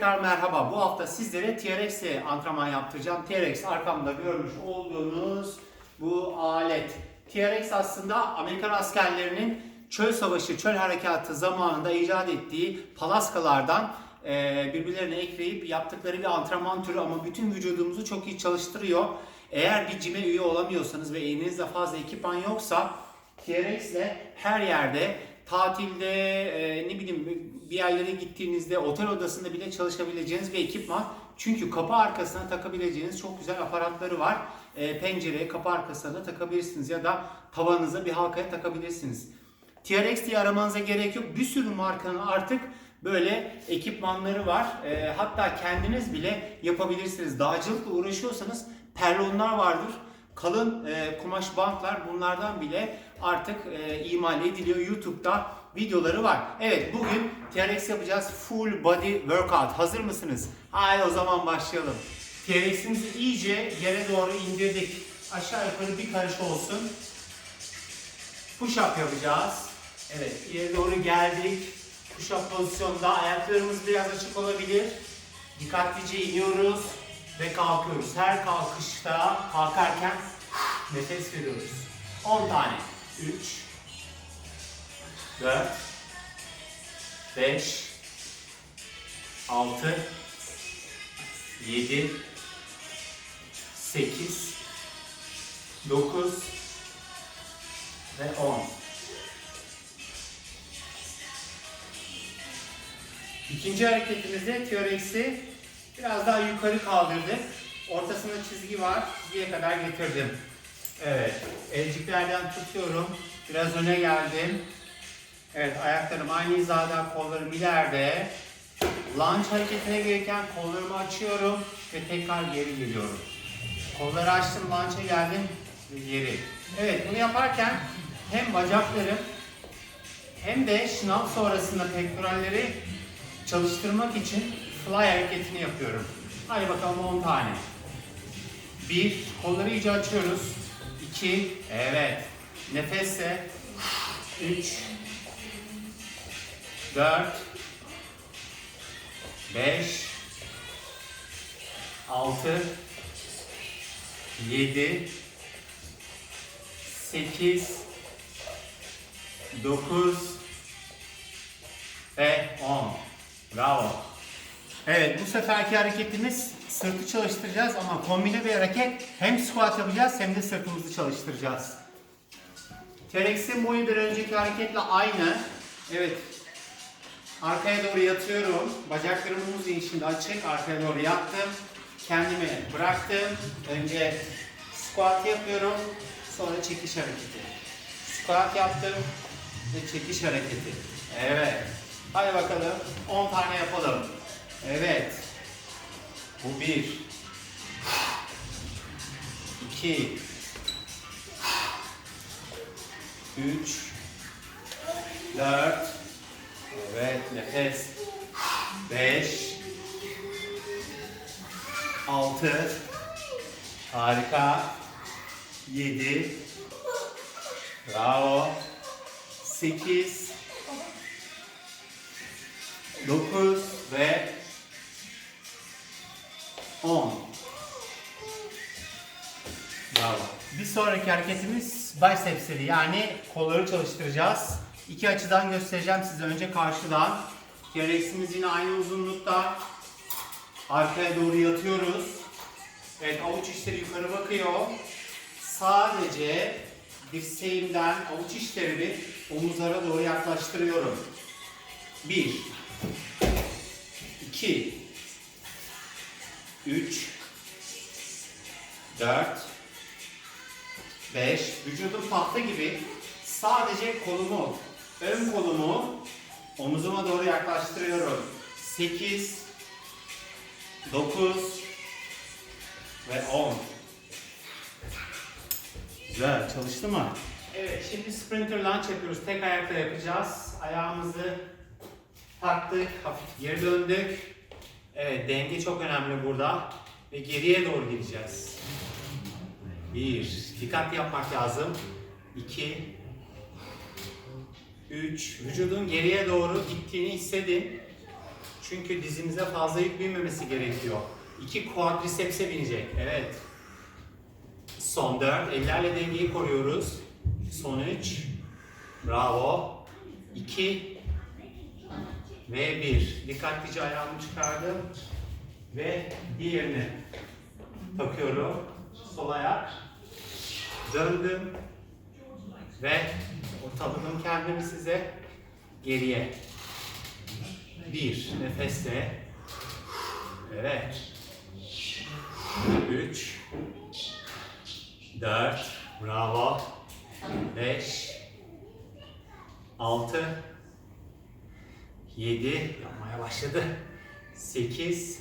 tekrar merhaba. Bu hafta sizlere TRX ile antrenman yaptıracağım. TRX arkamda görmüş olduğunuz bu alet. TRX aslında Amerikan askerlerinin çöl savaşı, çöl harekatı zamanında icat ettiği palaskalardan e, birbirlerine ekleyip yaptıkları bir antrenman türü ama bütün vücudumuzu çok iyi çalıştırıyor. Eğer bir cime üye olamıyorsanız ve elinizde fazla ekipman yoksa TRX ile her yerde tatilde e, ne bileyim bir yerlere gittiğinizde otel odasında bile çalışabileceğiniz bir ekipman. Çünkü kapı arkasına takabileceğiniz çok güzel aparatları var. E, pencereye kapı arkasına da takabilirsiniz ya da tavanınıza bir halkaya takabilirsiniz. TRX diye aramanıza gerek yok. Bir sürü markanın artık böyle ekipmanları var. E, hatta kendiniz bile yapabilirsiniz. Dağcılıkla uğraşıyorsanız perlonlar vardır. Kalın e, kumaş bantlar bunlardan bile artık e, imal ediliyor. YouTube'da videoları var. Evet bugün TRX yapacağız. Full body workout. Hazır mısınız? Haydi o zaman başlayalım. TRX'imizi iyice yere doğru indirdik. Aşağı yukarı bir karış olsun. Push up yapacağız. Evet ileri doğru geldik. Push up pozisyonda ayaklarımız biraz açık olabilir. Dikkatlice iniyoruz ve kalkıyoruz. Her kalkışta kalkarken nefes veriyoruz. 10 tane. 3 4 5 6 7 8 9 ve 10. İkinci hareketimizde TRX'i biraz daha yukarı kaldırdık. Ortasında çizgi var. Çizgiye kadar getirdim. Evet. Elciklerden tutuyorum. Biraz öne geldim. Evet ayaklarım aynı hizada, kollarım ileride. Lunge hareketine gelirken kollarımı açıyorum ve tekrar geri geliyorum. Kolları açtım, lunge'a geldim ve geri. Evet bunu yaparken hem bacaklarım hem de şınav sonrasında pektoralleri çalıştırmak için fly hareketini yapıyorum. Hadi bakalım 10 tane. 1. Kolları iyice açıyoruz. 2. Evet. Nefesle. 3. 4. 5. 6. 7. 8. 9. Ve 10. Bravo. Evet bu seferki hareketimiz sırtı çalıştıracağız ama kombine bir hareket hem squat yapacağız hem de sırtımızı çalıştıracağız. TRX'in boyu bir önceki hareketle aynı. Evet. Arkaya doğru yatıyorum. Bacaklarım omuz inişinde açık. Arkaya doğru yattım. Kendimi bıraktım. Önce squat yapıyorum. Sonra çekiş hareketi. Squat yaptım ve çekiş hareketi. Evet. Hadi bakalım 10 tane yapalım. Evet. Bu bir. İki. Üç. Dört. Evet nefes. Beş. Altı. Harika. Yedi. Bravo. Sekiz. 9 ve 10. Bravo. Bir sonraki hareketimiz bicepsleri yani kolları çalıştıracağız. İki açıdan göstereceğim size. Önce karşıdan. TRX'imiz yine aynı uzunlukta. Arkaya doğru yatıyoruz. Evet avuç içleri yukarı bakıyor. Sadece dirseğimden avuç içlerimi omuzlara doğru yaklaştırıyorum. 1 2 3 4 5 Vücudum tahta gibi sadece kolumu, ön kolumu omuzuma doğru yaklaştırıyorum. 8 9 ve 10 Güzel, çalıştı mı? Evet, şimdi sprinter lunge yapıyoruz. Tek ayakta yapacağız. Ayağımızı taktık, hafif geri döndük. Evet, denge çok önemli burada. Ve geriye doğru gideceğiz. Bir, dikkat yapmak lazım. İki, üç, vücudun geriye doğru gittiğini hissedin. Çünkü dizimize fazla yük binmemesi gerekiyor. İki quadriceps'e binecek. Evet. Son 4. Ellerle dengeyi koruyoruz. Son 3. Bravo. 2 ve 1. Dikkatlice ayağımı çıkardım. Ve diğerini takıyorum. Sol ayak. Döndüm. Ve ortaladım kendimi size. Geriye. Bir. Nefesle. Evet. Üç. Dört. Bravo. Beş. Altı. Yedi. Yapmaya başladı. Sekiz.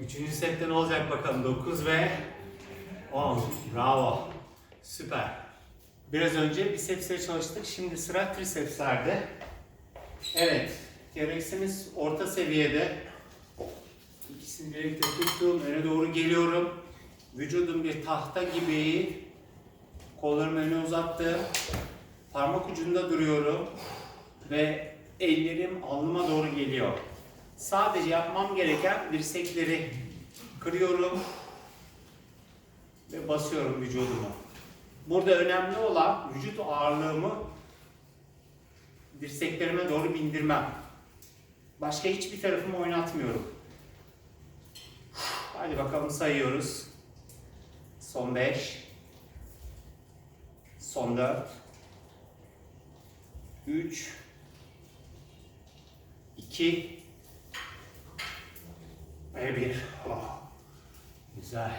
Üçüncü sette ne olacak bakalım. Dokuz ve on. Bravo. Süper. Biraz önce bisepsleri çalıştık. Şimdi sıra tricepslerde. Evet. TRX'imiz orta seviyede. İkisini birlikte tuttum. Öne doğru geliyorum. Vücudum bir tahta gibi. Kollarımı öne uzattım. Parmak ucunda duruyorum. Ve ellerim alnıma doğru geliyor. Sadece yapmam gereken dirsekleri kırıyorum ve basıyorum vücudumu. Burada önemli olan vücut ağırlığımı dirseklerime doğru bindirmem. Başka hiçbir tarafımı oynatmıyorum. Hadi bakalım sayıyoruz. Son 5. Son 4. 3. 2. Ve 1. Oh. Güzel.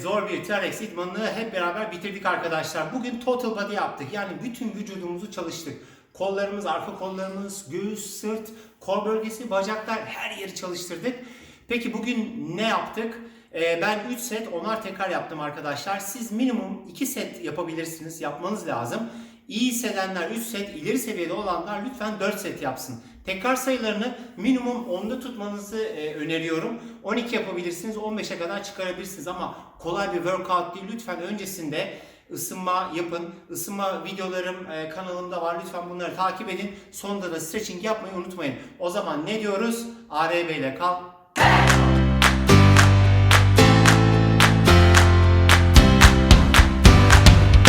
Zor bir TRX idmanını hep beraber bitirdik arkadaşlar. Bugün total body yaptık. Yani bütün vücudumuzu çalıştık. Kollarımız, arka kollarımız, göğüs, sırt, kol bölgesi, bacaklar her yeri çalıştırdık. Peki bugün ne yaptık? Ee, ben 3 set 10'ar tekrar yaptım arkadaşlar. Siz minimum 2 set yapabilirsiniz. Yapmanız lazım. İyi hissedenler 3 set, ileri seviyede olanlar lütfen 4 set yapsın. Tekrar sayılarını minimum 10'da tutmanızı e, öneriyorum. 12 yapabilirsiniz, 15'e kadar çıkarabilirsiniz ama kolay bir workout değil. Lütfen öncesinde ısınma yapın. Isınma videolarım e, kanalımda var. Lütfen bunları takip edin. Sonunda da stretching yapmayı unutmayın. O zaman ne diyoruz? ARB ile kal.